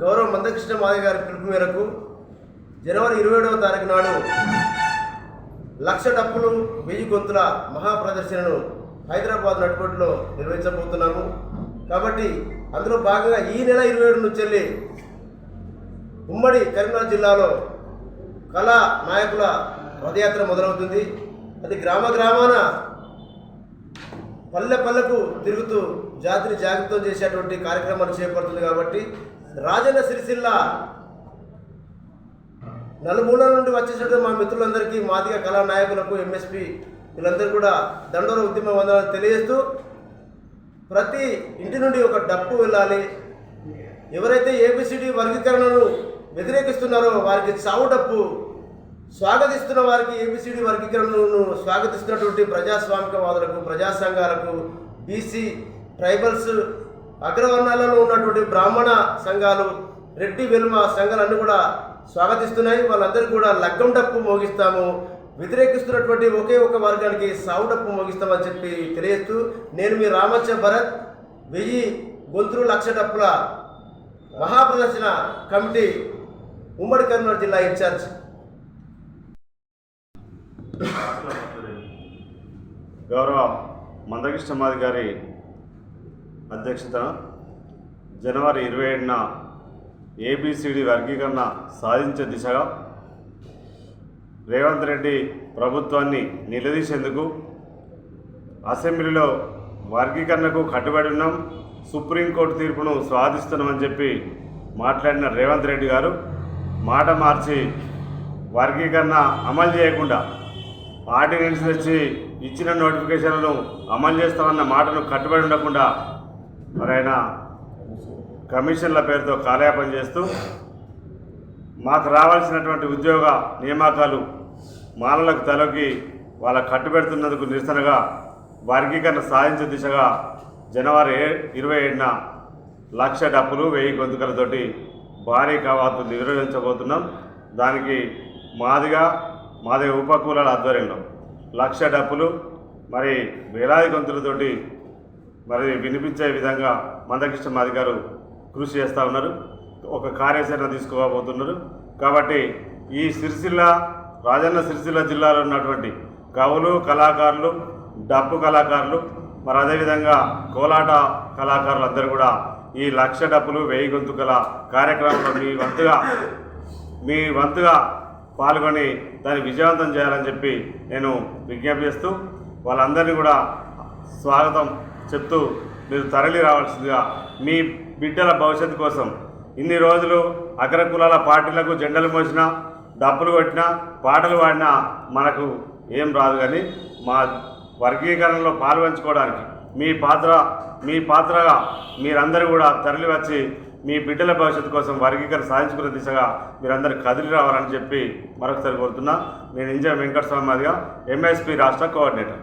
గౌరవ మందకృష్ణ మాదయ్య గారి పిలుపు మేరకు జనవరి ఇరవై ఏడవ తారీఖు నాడు లక్ష డప్పులు వెయ్యి గొంతుల మహాప్రదర్శనను హైదరాబాద్ నటుబడిలో నిర్వహించబోతున్నాము. కాబట్టి అందులో భాగంగా ఈ నెల ఇరవై ఏడు నుంచి వెళ్ళి ఉమ్మడి కరీంనగర్ జిల్లాలో కళా నాయకుల రథయాత్ర మొదలవుతుంది. అది గ్రామ గ్రామాన పల్లె పల్లెకు తిరుగుతూ జాతిని జాగృతం చేసేటువంటి కార్యక్రమాలు చేపడుతుంది కాబట్టి రాజన్న సిరిసిల్ల నలుమూల నుండి వచ్చేసినటువంటి మా మిత్రులందరికీ మాదిగ కళా నాయకులకు ఎంఎస్పి వీళ్ళందరూ కూడా దండోర ఉద్యమ వందనాలు తెలియజేస్తూ ప్రతి ఇంటి నుండి ఒక డప్పు వెళ్ళాలి. ఎవరైతే ఏబిసిడి వర్గీకరణను వ్యతిరేకిస్తున్నారో వారికి చావు డప్పు. స్వాగతిస్తున్న వారికి ఏబిసిడి వర్గీకరణను స్వాగతిస్తున్నటువంటి ప్రజాస్వామికవాదులకు ప్రజా సంఘాలకు బీసీ ట్రైబల్స్ అగ్రవర్ణాలలో ఉన్నటువంటి బ్రాహ్మణ సంఘాలు రెడ్డి వెల్మ సంఘాలన్నీ కూడా స్వాగతిస్తున్నాయి. వాళ్ళందరూ కూడా లగ్గం డప్పు మోగిస్తాము. వ్యతిరేకిస్తున్నటువంటి ఒకే ఒక వర్గానికి సావు డప్పు మోగిస్తామని చెప్పి తెలియజేస్తూ నేను మీ రామచ్చ భరత్ వెయ్యి గొంతులు లక్ష డప్పుల మహాప్రదర్శన కమిటీ ఉమ్మడి కరీంనగర్ జిల్లా ఇన్ఛార్జ్. గౌరవ మందకృష్ణ మాది గారి అధ్యక్షత జనవరి ఇరవై ఏడున ఏబిసిడి వర్గీకరణ సాధించే దిశగా రేవంత్ రెడ్డి ప్రభుత్వాన్ని నిలదీసేందుకు అసెంబ్లీలో వర్గీకరణకు కట్టుబడి ఉన్నాం సుప్రీంకోర్టు తీర్పును స్వాధిస్తున్నామని చెప్పి మాట్లాడిన రేవంత్ రెడ్డి గారు మాట మార్చి వర్గీకరణ అమలు చేయకుండా ఆర్డినెన్స్ తెచ్చి ఇచ్చిన నోటిఫికేషన్లను అమలు చేస్తామన్న మాటను కట్టుబడి ఉండకుండా మరి ఆయన కమిషన్ల పేరుతో కాలయాపన చేస్తూ మాకు రావాల్సినటువంటి ఉద్యోగ నియామకాలు మాలలకు తలకి వాళ్ళ కట్టుబెడుతున్నందుకు నిరసనగా వర్గీకరణ సాధించే దిశగా జనవరి ఇరవై ఏడున లక్ష డప్పులు వెయ్యి గొంతుకలతోటి భారీ కవాతు నిర్వహించబోతున్నాం. దానికి మాదిగా మాది ఉపకూలాల ఆధ్వర్యంలో లక్ష డప్పులు మరి వేలాది గొంతులతోటి మరి వినిపించే విధంగా మందకృష్ణ మాది గారు కృషి చేస్తూ ఉన్నారు. ఒక కార్యాచరణ తీసుకోబోతున్నారు. కాబట్టి ఈ సిరిసిల్ల రాజన్న సిరిసిల్ల జిల్లాలో ఉన్నటువంటి కవులు కళాకారులు డప్పు కళాకారులు మరి అదేవిధంగా కోలాట కళాకారులు అందరూ కూడా ఈ లక్ష డప్పులు వెయ్యి గొంతుకల కార్యక్రమంలో మీ వంతుగా మీ వంతుగా పాల్గొని దాన్ని విజయవంతం చేయాలని చెప్పి నేను విజ్ఞప్తి చేస్తూ వాళ్ళందరినీ కూడా స్వాగతం చెప్తూ మీరు తరలి రావాల్సిందిగా మీ బిడ్డల భవిష్యత్తు కోసం ఇన్ని రోజులు అగ్ర కులాల పార్టీలకు జెండలు మోసినా డబ్బులు కొట్టినా పాటలు పాడినా మనకు ఏం రాదు కానీ మా వర్గీకరణలో పాల్పంచుకోవడానికి మీ పాత్ర మీ పాత్రగా మీరందరూ కూడా తరలి వచ్చి మీ బిడ్డల భవిష్యత్తు కోసం వర్గీకరణ సాధించుకునే దిశగా మీరందరూ కదిలి రావాలని చెప్పి మరొకసారి కోరుతున్నా. నేను ఇంజనీర్ వెంకటస్వామి మాదిగా ఎంఎస్పి రాష్ట్ర కోఆర్డినేటర్.